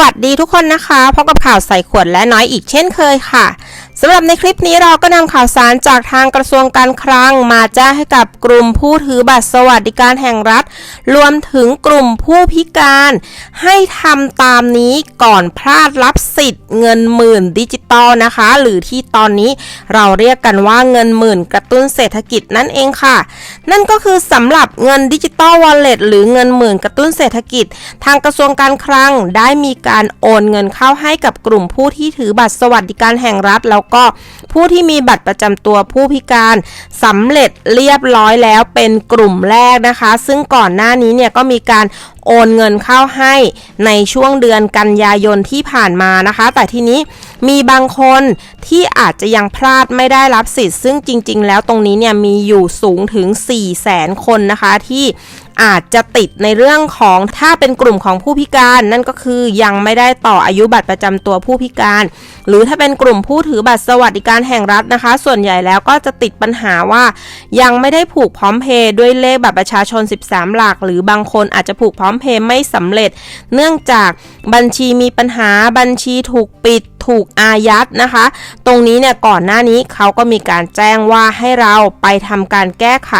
วัสดีทุกคนนะคะพบกับข่าวใส่ขวดและน้อยอีกเช่นเคยค่ะ สำหรับในคลิปนี้เราก็นำข่าวสารจากทางกระทรวงการคลัง มาแจ้งให้กับกลุ่มผู้ถือบัตรสวัสดิการแห่งรัฐ รวมถึงกลุ่มผู้พิการ ให้ทำตามนี้ก่อนพลาดรับสิทธิ์เงินหมื่นดิจิตอลนะคะ หรือที่ตอนนี้เราเรียกกันว่าเงินหมื่นกระตุ้นเศรษฐกิจนั่นเองค่ะ นั่นก็คือสำหรับเงินดิจิตอลวอลเล็ตหรือเงินหมื่นกระตุ้นเศรษฐกิจ ทางกระทรวงการคลังได้มีการโอนเงินเข้าให้กับกลุ่มผู้ที่ถือบัตรสวัสดิการแห่งรัฐแล้วก็ผู้ที่มีบัตรประจำตัวผู้พิการสำเร็จเรียบร้อยแล้วเป็นกลุ่มแรกนะคะ ซึ่งก่อนหน้านี้เนี่ยก็มีการโอนเงินเข้าให้ในช่วงเดือนกันยายนที่ผ่านมานะคะ แต่ทีนี้มีบางคนที่อาจจะยังพลาดไม่ได้รับสิทธิ์ ซึ่งจริง ๆ แล้วตรงนี้เนี่ยมีอยู่สูงถึง 4 0 0แสนคนนะคะที่อาจจะติดในเรื่องของถ้าเป็นกลุ่มของผู้พิการ นั่นก็คือยังไม่ได้ต่ออายุบัตรประจำตัวผู้พิการ หรือถ้าเป็นกลุ่มผู้ถือบัตรสวัสดิการแห่งรัฐนะคะ ส่วนใหญ่แล้วก็จะติดปัญหาว่า ยังไม่ได้ผูกพร้อมเพย์ด้วยเลขบัตรประชาชน 13 หลัก หรือบางคนอาจจะผูกพร้อมเพย์ไม่สำเร็จ เนื่องจากบัญชีมีปัญหาบัญชีถูกปิดถูกอายัดนะคะ ตรงนี้เนี่ยก่อนหน้านี้เขาก็มีการแจ้งว่าให้เราไปทำการแก้ไข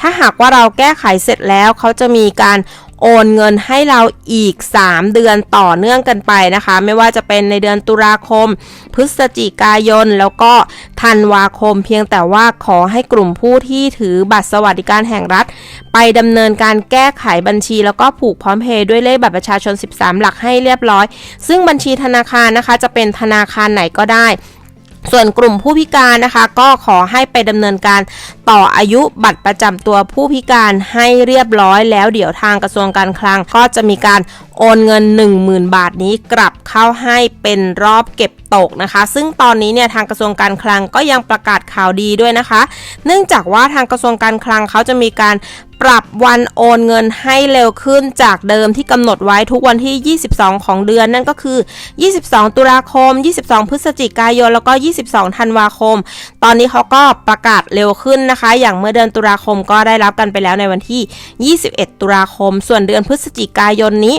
ถ้าหากว่าเราแก้ไขเสร็จแล้วแล้วเขาจะมีการโอนเงินให้เราอีก 3 เดือนต่อเนื่องกันไปนะคะ ไม่ว่าจะเป็นในเดือนตุลาคม พฤศจิกายน แล้วก็ธันวาคม เพียงแต่ว่าขอให้กลุ่มผู้ที่ถือบัตรสวัสดิการแห่งรัฐ ไปดำเนินการแก้ไขบัญชี แล้วก็ผูกพร้อมเพย์ด้วยเลขบัตรประชาชน 13 หลักให้เรียบร้อย ซึ่งบัญชีธนาคารนะคะ จะเป็นธนาคารไหนก็ได้ ส่วนกลุ่มผู้พิการนะคะ ก็ขอให้ไปดำเนินการต่ออายุบัตรประจำตัวผู้พิการให้เรียบร้อยแล้วเดี๋ยวทางกระทรวงการคลังก็จะมีการโอนเงิน 10,000 บาทนี้กลับเข้าให้เป็นรอบเก็บตกนะคะ ซึ่งตอนนี้เนี่ยทางกระทรวงการคลังก็ยังประกาศข่าวดีด้วยนะคะ เนื่องจากว่าทางกระทรวงการคลังเขาจะมีการ ปรับวันโอนเงินให้เร็วขึ้นจากเดิมที่กำหนดไว้ทุกวันที่ 22 ของเดือนนั่นก็คือ 22 ตุลาคม 22 พฤศจิกายน แล้วก็ 22 ธันวาคม ตอนนี้เขาก็ประกาศเร็วขึ้นนะคะ อย่างเมื่อเดือนตุลาคมก็ได้รับกันไปแล้วในวันที่ 21 ตุลาคม ส่วนเดือนพฤศจิกายนนี้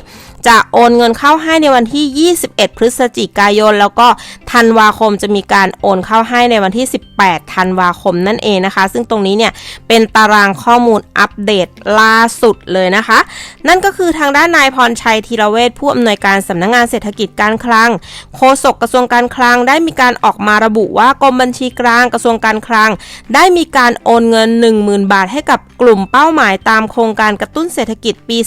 จะโอนเงินเข้าให้ในวันที่ 21 พฤศจิกายน แล้วก็ธันวาคมจะมีการโอนเข้าให้ในวันที่ 18 ธันวาคมนั่นเองนะคะ ซึ่งตรงนี้เนี่ยเป็นตารางข้อมูลอัปเดตล่าสุดเลยนะคะ นั่นก็คือทางด้านนายพรชัยธีรเวชผู้อำนวยการสำนักงงานเศรษฐกิจการคลัง โฆษกกระทรวงการคลังได้มีการออกมาระบุว่ากรมบัญชีกลางกระทรวงการคลัง ได้มีการโอนเงิน 10,000 บาทให้กับกลุ่มเป้าหมายตามโครงการกระตุ้นเศรษฐกิจปี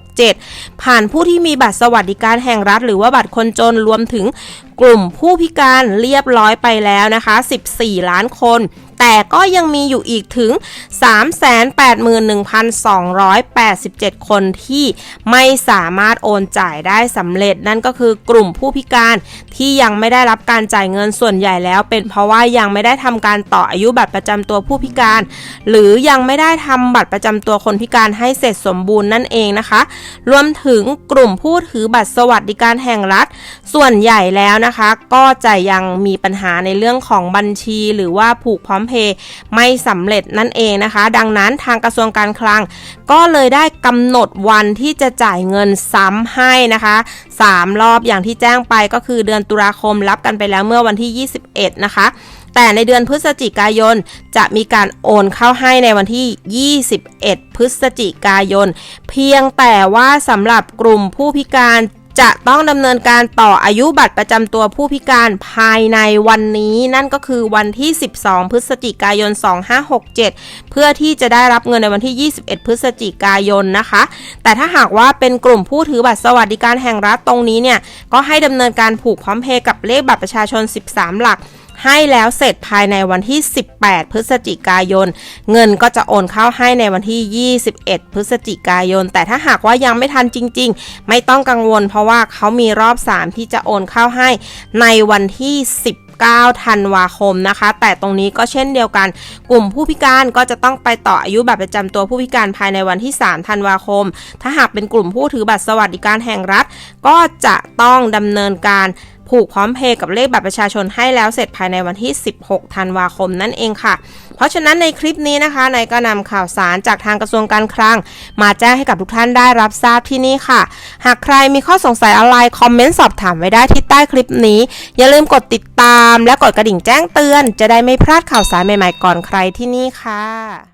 2567 ผ่านผูู้้ที่มีบัตรสวัสดิการแห่งรัฐ หรือว่าบัตรคนจนรวมถึงกลุ่มผู้พิการเรียบร้อยไปแล้วนะคะ 14 ล้านคน แต่ก็ยังมีอยู่อีกถึง 381,287 คนที่ไม่สามารถโอนจ่ายได้สำเร็จ นั่นก็คือกลุ่มผู้พิการที่ยังไม่ได้รับการจ่ายเงินส่วนใหญ่แล้ว เป็นเพราะว่ายังไม่ได้ทำการต่ออายุบัตรประจำตัวผู้พิการ หรือยังไม่ได้ทำบัตรประจำตัวคนพิการให้เสร็จสมบูรณ์นั่นเองนะคะ รวมถึงกลุ่มผู้ถือบัตรสวัสดิการแห่งรัฐ ส่วนใหญ่แล้วนะคะก็จะยังมีปัญหาในเรื่องของบัญชีหรือว่าผูกพร้อมเพย์ไม่สำเร็จนั่นเองนะคะ ดังนั้นทางกระทรวงการคลัง ก็เลยได้กำหนดวันที่จะจ่ายเงินซ้ำให้นะคะ 3 รอบอย่างที่แจ้งไปก็คือเดือนตุลาคมรับกันไปแล้วเมื่อวันที่ 21 นะคะแต่ในเดือนพฤศจิกายนจะมีการโอนเข้าให้ในวันที่ 21 พฤศจิกายน เพียงแต่ว่าสำหรับกลุ่มผู้พิการ จะต้องดำเนินการต่ออายุบัตรประจำตัวผู้พิการภายในวันนี้ นั่นก็คือวันที่ 12 พฤศจิกายน 2567 เพื่อที่จะได้รับเงินในวันที่ 21 พฤศจิกายนนะคะ แต่ถ้าหากว่าเป็นกลุ่มผู้ถือบัตรสวัสดิการแห่งรัฐตรงนี้เนี่ย ก็ให้ดำเนินการผูกพร้อมเพย์กับเลขบัตรประชาชน 13 หลัก ให้แล้วเสร็จภายในวันที่ 18 พฤศจิกายน เงินก็จะโอนเข้าให้ในวันที่ 21 พฤศจิกายน แต่ถ้าหากว่ายังไม่ทันจริง ๆ ไม่ต้องกังวล เพราะว่าเขามีรอบ 3 ที่จะโอนเข้าให้ในวันที่ 10 9ธันวาคมนะคะ แต่ตรงนี้ก็เช่นเดียวกัน กลุ่มผู้พิการก็จะต้องไปต่ออายุบัตรประจำตัวผู้พิการภายในวันที่ 3 ธันวาคม ถ้าหากเป็นกลุ่มผู้ถือบัตรสวัสดิการแห่งรัฐ ก็จะต้องดำเนินการ ผูกพร้อมเพย์กับเลขบัตรประชาชนให้แล้วเสร็จภายในวันที่ 16 ธันวาคมนั่นเองค่ะ เพราะฉะนั้นในคลิปนี้นะคะนายก็นำข่าวสารจากทางกระทรวงการคลัง มาแจ้งให้กับทุกท่านได้รับทราบที่นี่ค่ะ หากใครมีข้อสงสัยอะไรคอมเมนต์สอบถามไว้ได้ที่ใต้คลิปนี้ อย่าลืมกดติดตาม และกดกระดิ่งแจ้งเตือน จะได้ไม่พลาดข่าวสารใหม่ๆก่อนใครที่นี่ค่ะ